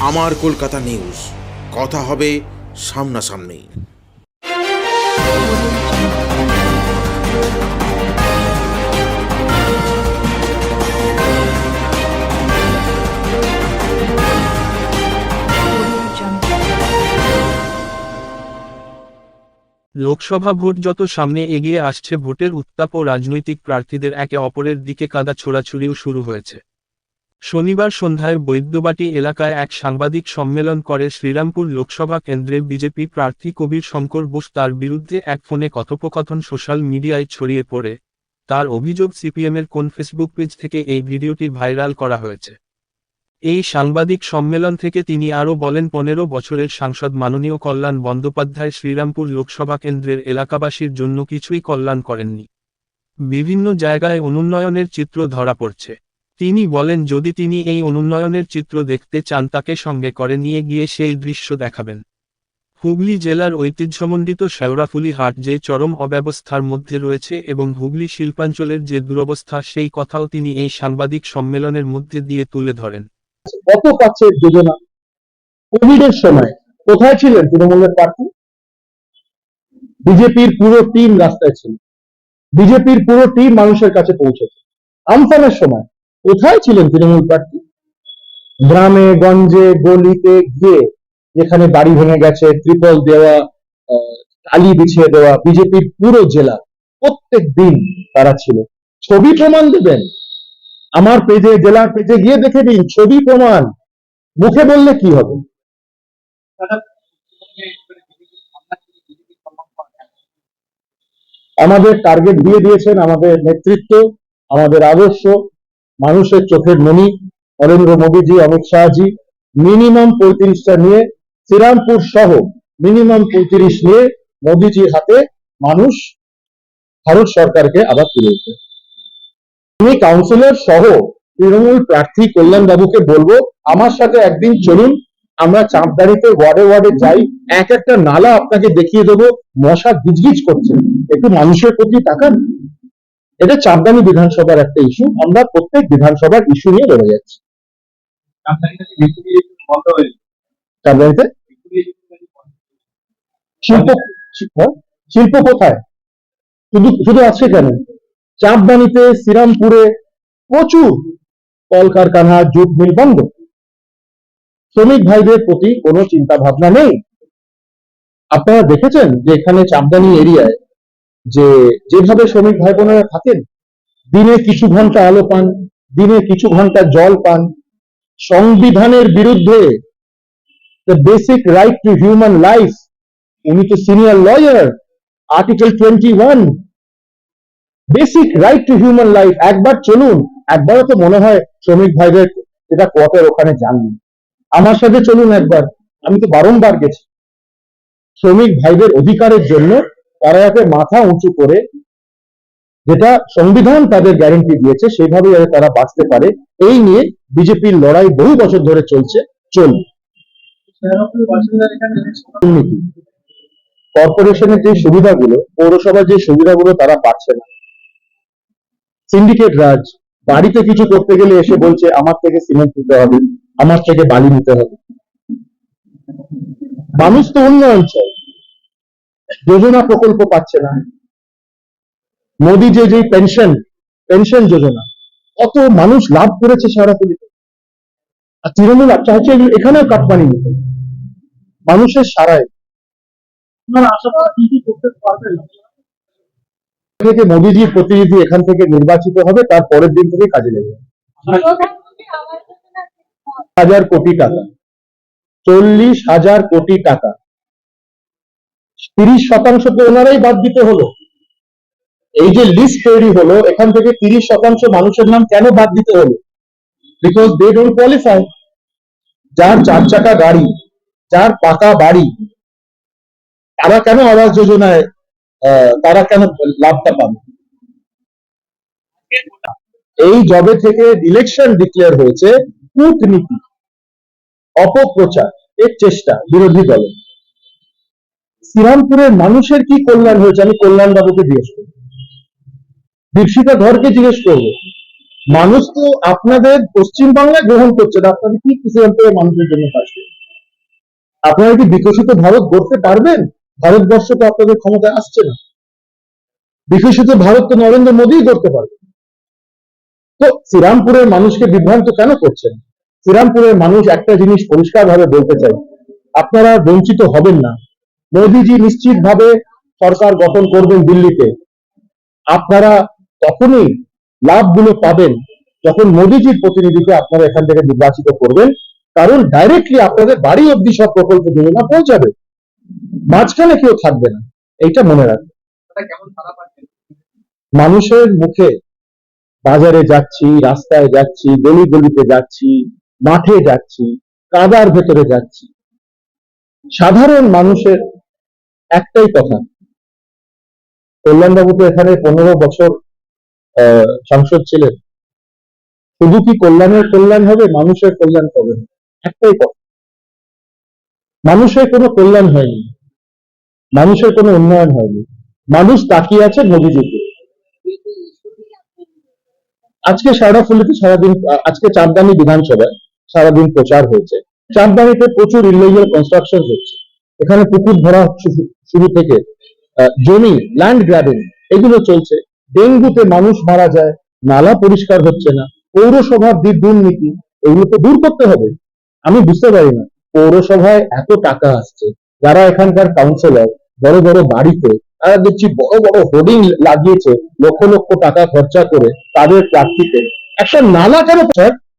আমার কলকাতা নিউজ। কথা হবে সামনাসামনি। লোকসভা ভোট যত সামনে এগিয়ে আসছে, ভোটের উত্তাপ ও রাজনৈতিক প্রার্থীদের একে অপরের দিকে কাদা ছোড়াছুড়িও শুরু হয়েছে। শনিবার সন্ধ্যায় বৈদ্যবাটি এলাকায় এক সাংবাদিক সম্মেলন করে শ্রীরামপুর লোকসভা কেন্দ্রের বিজেপি প্রার্থী কবির শঙ্কর বোস তার বিরুদ্ধে এক ফোনে কথোপকথন সোশ্যাল মিডিয়ায় ছড়িয়ে পড়ে। তার অভিযোগ সিপিএমের কোন ফেসবুক পেজ থেকে এই ভিডিওটি ভাইরাল করা হয়েছে। এই সাংবাদিক সম্মেলন থেকে তিনি আরও বলেন, পনেরো বছরের সাংসদ মাননীয় কল্যাণ বন্দ্যোপাধ্যায় শ্রীরামপুর লোকসভা কেন্দ্রের এলাকাবাসীর জন্য কিছুই কল্যাণ করেননি। বিভিন্ন জায়গায় অনুন্নয়নের চিত্র ধরা পড়ছে। তিনি বলেন, যদি তিনি এই অনুন্নয়নের চিত্র দেখতে চান, তাকে সঙ্গে করে নিয়ে গিয়ে সেই দৃশ্য দেখাবেন। হুগলি জেলার ঐতিহ্যমণ্ডিত শেওড়াফুলি হাট যে চরম অব্যবস্থার মধ্যে রয়েছে এবং হুগলি শিল্পাঞ্চলের যে দুরবস্থা, সেই কথাও তিনি এই সাংবাদিক সম্মেলনের মধ্যে দিয়ে তুলে ধরেন। কত পাচ্ছে যোজনা কোভিড এর সময় কোথায় ছিলেন তৃণমূলের প্রার্থী? বিজেপির পুরো টিম রাস্তায় ছিল। বিজেপির পুরো টিম মানুষের কাছে পৌঁছেছে। আমফানের সময় কোথায় ছিলেন তৃণমূল প্রার্থী? গ্রামে, গঞ্জে, গলিতে গিয়ে যেখানে বাড়ি ভেঙে গেছে, ত্রিপল দেওয়া টালি বিছিয়ে দেওয়া, বিজেপির পুরো জেলা প্রত্যেক দিন তারা ছিল। ছবি প্রমাণ দেবেন। আমার পেজে, জেলার পেজে গিয়ে দেখে দিন, ছবি প্রমাণ। মুখে বললে কি হবে? আমাদের টার্গেট দিয়ে দিয়েছেন আমাদের নেতৃত্ব, আমাদের আদর্শ। মানুষের চোখের মণি নরেন্দ্র মোদীজি, অমিত শাহজি মিনিমাম পঁয়ত্রিশটা নিয়ে শ্রীরামপুর সহ মিনিমাম পঁয়ত্রিশ নিয়ে মোদীজির হাতে মানুষ ভারত সরকারকে আবার তুলে দিতে আমি কাউন্সিলর সহ তৃণমূল প্রার্থী কল্যাণ বাবুকে বলব, আমার সাথে একদিন চলুন, আমরা চাঁদদাড়িতে ওয়ার্ডে ওয়ার্ডে যাই, এক একটা নালা আপনাকে দেখিয়ে দেবো, মশা গিজগিজ করছে। একটু মানুষের প্রতি তাকান। এটা চাঁদদানি বিধানসভার একটা ইস্যু আমরা প্রত্যেক বিধানসভার ইস্যু নিয়ে লড়ে যাচ্ছি। শিল্প হ্যাঁ? শিল্প কোথায়? শুধু শুধু আছে কেন? চাঁদদানিতে শ্রীরামপুরে প্রচুর কলকারখানা, জুট মিল বন্ধ। শ্রমিক ভাইদের প্রতি কোনো চিন্তা ভাবনা নেই। আপনারা দেখেছেন যে এখানে চাঁদদানি এরিয়ায় যে যেভাবে শ্রমিক ভাই বোনেরা থাকেন, দিনে কিছু ঘণ্টা আলো পান, দিনে কিছু ঘণ্টা জল পান, সংবিধানের বিরুদ্ধে basic right to human life উনি তো senior lawyer article twenty one basic right to human life একবার চলুন, একবারও তো মনে হয় শ্রমিক ভাইদের এটা কোয়ার্টার ওখানে যাননি আমার সাথে চলুন একবার, আমি তো বারংবার গেছি। শ্রমিক ভাইদের অধিকারের জন্য তারা যাতে মাথা উঁচু করে যেটা সংবিধান তাদের গ্যারেন্টি দিয়েছে সেইভাবে যাতে তারা বাঁচতে পারে, এই নিয়ে বিজেপির লড়াই বহু বছর ধরে চলছে, চলবে। কর্পোরেশনের যে সুবিধাগুলো, পৌরসভার যে সুবিধাগুলো তারা পাচ্ছে না। সিন্ডিকেট রাজ, বাড়িতে কিছু করতে গেলে এসে বলছে, আমার থেকে সিমেন্ট নিতে হবে, আমার থেকে বালি নিতে হবে। মানুষ তো অন্য চায় যোজনা প্রকল্প পাচ্ছে না। মোদি যে যে পেনশন পেনশন যোজনা কত মানুষ লাভ করেছে সারাপুলিতে আর তৃণমূল চাইছে এগুলো- এখানেও কাটমানি নিতে মানুষের সারায় থেকে মোদিজির প্রতিনিধি এখান থেকে নির্বাচিত হবে তার পরের দিন থেকে কাজে লেগে যাবে। হাজার কোটি টাকা। চল্লিশ হাজার কোটি টাকা। তিরিশ শতাংশ তো ওনারাই বাদ দিতে হলো। এই যে লিস্ট তৈরি হলো, এখান থেকে তিরিশ শতাংশ মানুষের নাম কেন বাদ দিতে হলো? বিকজ দে ডোন্ট কোয়ালিফাই যার চার চাকা গাড়ি, যার পাকা বাড়ি, তারা কেন আবাস যোজনায় তারা কেন লাভটা পাবে? এই জবে থেকে ইলেকশন ডিক্লেয়ার হয়েছে কূটনীতি, অপপ্রচার, এর চেষ্টা বিরোধী দলের। শ্রীরামপুরের মানুষের কি কল্যাণ হয়েছে? আমি কল্যাণ বাবুকে জিজ্ঞেস করব। দীপশিকা ধরকে জিজ্ঞেস করব। মানুষ তো আপনাদের পশ্চিমবাংলায় গ্রহণ করছে না আপনাদের কি করে মানুষের জন্য কাজ করছেন? আপনারা কি বিকশিত ভারত গড়তে পারবেন? ভারতবর্ষ তো আপনাদের ক্ষমতায় আসছে না। বিকশিত ভারত তো নরেন্দ্র মোদী করতে পারবে। তো শ্রীরামপুরের মানুষকে বিভ্রান্ত কেন করছেন? শ্রীরামপুরের মানুষ একটা জিনিস পরিষ্কারভাবে বলতে চাই। আপনারা বঞ্চিত হবেন না। মোদীজি নিশ্চিতভাবে সরকার গঠন করবেন দিল্লিতে। আপনারা তখনই লাভগুলো পাবেন, যখন মোদীজির প্রতিনিধিকে আপনারা এখান থেকে নির্বাচিত করবেন, কারণ ডাইরেক্টলি আপনাদের বাড়ি অব্দি সব প্রকল্প যোজনা পৌঁছাবে। মাঝখানে কেউ থাকবে না, এইটা মনে রাখবেন। মানুষের মুখে বাজারে যাচ্ছি, রাস্তায় যাচ্ছি, গলি গলিতে যাচ্ছি, মাঠে যাচ্ছি, কাদার ভেতরে যাচ্ছি। সাধারণ মানুষের একটাই কথা। কল্যাণবাবু তো এখানে পনেরো বছর সাংসদ ছিলেন। শুধু কি কল্যাণের কল্যাণ হবে, মানুষের কল্যাণ হবে? একটাই কথা। মানুষের কোনো কল্যাণ হয়নি। মানুষের কোনো উন্নয়ন হয়নি। মানুষ তাকিয়ে আছে মোদিজিকে আজকে সারাফুলিতে সারাদিন, আ- আজকে চাঁদদানি বিধানসভায় সারাদিন প্রচার হয়েছে। চাঁদদানিতে প্রচুর ইলিগাল কনস্ট্রাকশন হচ্ছে। এখানে পুকুর ভরা শুরু- থেকে জমি ল্যান্ড গ্র্যাবিং এগুলো চলছে। ডেঙ্গুতে মানুষ মারা যায়, নালা পরিষ্কার হচ্ছে না, পৌরসভার দিক দুর্নীতি, এগুলো তো দূর করতে হবে। আমি বুঝতে পারি না, পৌরসভায় এত টাকা আসছে, যারা এখানকার কাউন্সিলর বড় বড় বাড়িতে, তারা দেখছি বড় বড় হোর্ডিং লাগিয়েছে, লক্ষ লক্ষ টাকা খরচা করে তাদের প্রার্থীতে একটা নালা কেন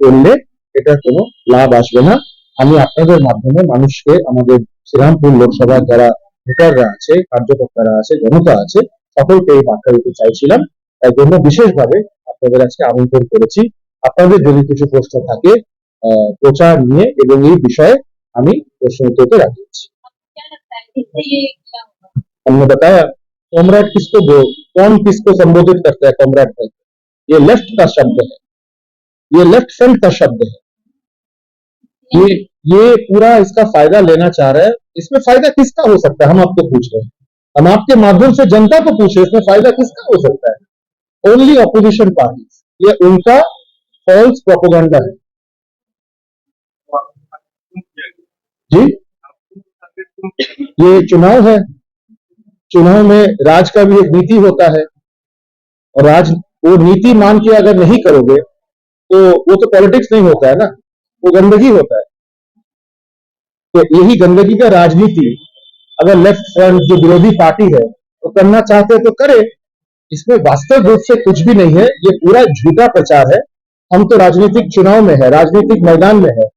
করলে এটা কোনো লাভ আসবে না? আমি আপনাদের মাধ্যমে মানুষকে আমাদের শ্রীরামপুর লোকসভার যারা ভোটাররা আছে কার্যকর্তারা আছে জনতা আছে সকলকে এই বার্তা দিতে চাইছিলাম তাই জন্য বিশেষভাবে আপনাদের আজকে আমন্ত্রণ করেছি আপনাদের যদি কিছু প্রশ্ন থাকে আহ, প্রচার নিয়ে এবং এই বিষয়ে আমি প্রশ্ন উত্তরতে রাজি আছি क्या लगता है इससे ये क्या होगा हमने बताया कॉमरेड किसको दो कौन किसको संबोधित करता है कॉमरेड का ये लेफ्ट का शब्द है ये लेफ्ट फ्रंट का शब्द है ये ये पूरा इसका फ़ायदा लेना चाह रहा है। इसमें फ़ायदा किसका हो सकता है? हम आपको पूछ रहे हैं। हम आपके माध्यम से जनता को पूछ रहे हैं, इसमें फ़ायदा किसका हो सकता है? ओनली ऑपोजिशन पार्टी ये उनका फॉल्स प्रोपोगंडा है। जी? ये चुनाव है। चुनाव में राज का भी एक नीति होता है। और राज, वो नीति मान के अगर नहीं करोगे तो वो तो पॉलिटिक्स नहीं होता है ना। वो गंदगी होता है। तो यही गंदगी का राजनीति, अगर लेफ़्ट फ्रंट जो विरोधी पार्टी है, वो तो करना चाहते हैं तो करे। इसमें वास्तव रूप से कुछ भी नहीं है, ये पूरा झूठा प्रचार है। हम तो राजनीतिक चुनाव में है, राजनीतिक मैदान में है।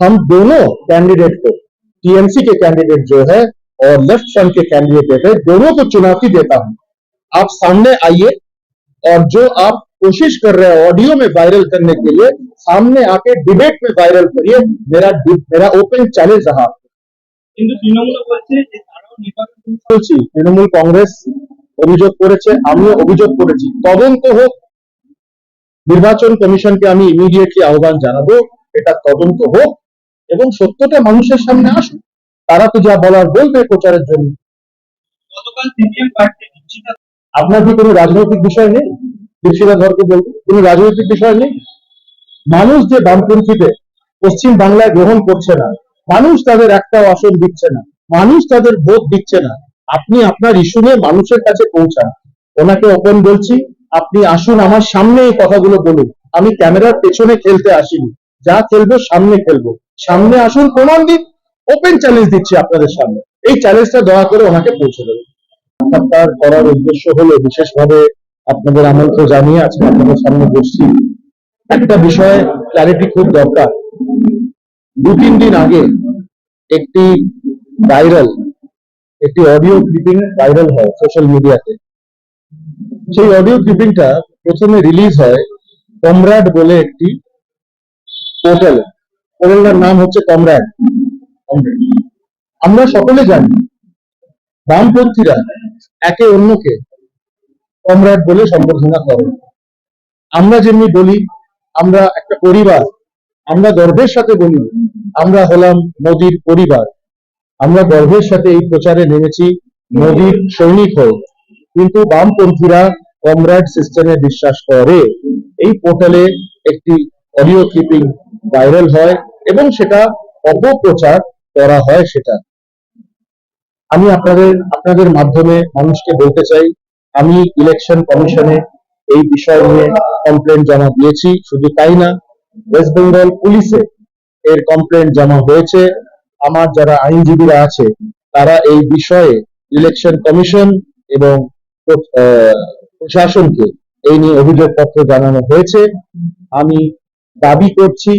हम दोनों कैंडिडेट को टीएमसी के कैंडिडेट जो है और लेफ़्ट फ्रंट के कैंडिडेट है, दोनों को चुनौती देता हूँ। आप सामने आइए और जो आप कोशिश कर रहे हैं ऑडियो में वायरल करने के लिए सामने आके डिबेट में वायरल करिए मेरा मेरा ओपन चैलेंज रहा आपको। কিন্তু তৃণমূল বলছে যে তারাও নির্বাচন বলছি তৃণমূল কংগ্রেস অভিযোগ করেছে আমিও অভিযোগ করেছি তদন্ত হোক নির্বাচন কমিশনকে আমি ইমিডিয়েটলি আহ্বান জানাবো এটা তদন্ত হোক এবং সত্যটা মানুষের সামনে আসুক তারা তো যা বলার বলবে প্রচারের জন্য গতকাল সিপিএম প্রার্থী দীক্ষিতা আপনার কি কোনো রাজনৈতিক বিষয় নেই দীপশিলা ধরকে রাজনৈতিক বিষয় নেই। মানুষ যে বামপন্থীতে পশ্চিম বাংলায় গ্রহণ করছে না, মানুষ তাদের আসন দিচ্ছে না, মানুষ তাদের ভোট দিচ্ছে না। আপনি আপনার ইস্যু নিয়ে মানুষের কাছে পৌঁছান। ওনাকে ওপেন বলছি, আপনি আসুন আমার সামনে এই কথাগুলো বলুন। আমি ক্যামেরার পেছনে খেলতে আসিনি। যা খেলব সামনে খেলব। সামনে আসুন, প্রমাণ দিন। ওপেন চ্যালেঞ্জ দিচ্ছি আপনাদের সামনে। এই চ্যালেঞ্জটা দয়া করে ওনাকে পৌঁছে দেবেন। করার উদ্দেশ্য হলো বিশেষভাবে আপনাদের আমন্ত্রণ জানিয়ে আজকে আপনাদের সামনে বসছি। একটা বিষয়ে ক্ল্যারিটি খুব দরকার। দু তিন দিন আগে একটি ভাইরাল একটি অডিও ক্লিপিং ভাইরাল হয় সোশ্যাল মিডিয়াতে সেই অডিও ক্লিপিংটা প্রথমে রিলিজ হয় কমরাড বলে একটি পোর্টাল পোর্টালটার নাম হচ্ছে কমরাড আমরা সকলে জানি, বামপন্থীরা একে অন্যকে কমরেড বলে সম্বোধনা করে আমরা যেমনি বলি, আমরা একটা পরিবার, আমরা গর্বের সাথে বলি, আমরা হলাম মোদির পরিবার। আমরা গর্বের সাথে এই প্রচারে নেমেছি মোদির সৈনিক হয়ে কিন্তু বামপন্থীরা কমরেড সিস্টেমে বিশ্বাস করে। এই পোর্টালে একটি অডিও ক্লিপিং ভাইরাল হয় এবং সেটা অপপ্রচার করা হয় সেটা। আমি আপনাদের আপনাদের মাধ্যমে মানুষকে বলতে চাই আমি ইলেকশন কমিশনে এই বিষয় নিয়ে কমপ্লেন জমা দিয়েছি, শুধু তাই না ওয়েস্ট বেঙ্গল পুলিশে এর কমপ্লেন জমা হয়েছে। আমার যারা আইনজীবীরা আছে, তারা এই বিষয়ে ইলেকশন কমিশন এবং প্রশাসনকে এই নিয়ে অভিযোগপত্র জানানো হয়েছে। আমি দাবি করছি,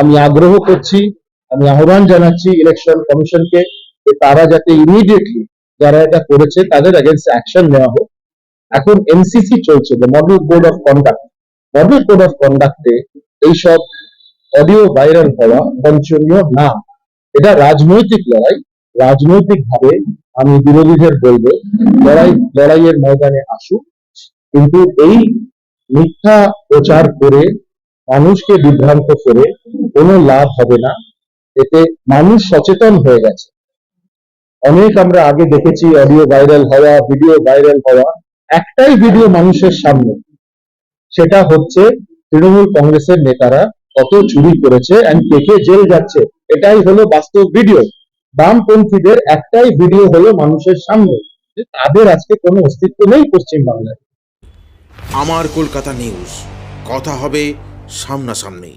আমি আগ্রহ করছি, আমি আহ্বান জানাচ্ছি ইলেকশন কমিশনকে তারা যাতে ইমিডিয়েটলি যারা এটা করেছে, তাদের এগেনস্ট অ্যাকশন নেওয়া হোক। এখন এমসিসি চলছে the model board of conduct model code of কন্ডাক্টে এইসব অডিও ভাইরাল হওয়া বাঞ্ছনীয় না। এটা রাজনৈতিক লড়াই। রাজনৈতিক ভাবে আমি বিরোধীদের বলব, লড়াই, লড়াইয়ের ময়দানে আসুক কিন্তু এই মিথ্যা প্রচার করে, মানুষকে বিভ্রান্ত করে কোনো লাভ হবে না। এতে মানুষ সচেতন হয়ে গেছে। অনেক আমরা আগে দেখেছি অডিও ভাইরাল হওয়া ভিডিও ভাইরাল হওয়া। একটাই ভিডিও মানুষের সামনে। সেটা হচ্ছে তৃণমূল কংগ্রেসের নেতারা কত চুরি করেছে এন্ড কে জেল যাচ্ছে। এটাই হলো বাস্তব ভিডিও। বামপন্থীদের একটাই ভিডিও হলো মানুষের সামনে। তাদের আজকে কোনো অস্তিত্ব নেই পশ্চিম বাংলায় আমার কলকাতা নিউজ কথা হবে সামনাসামনি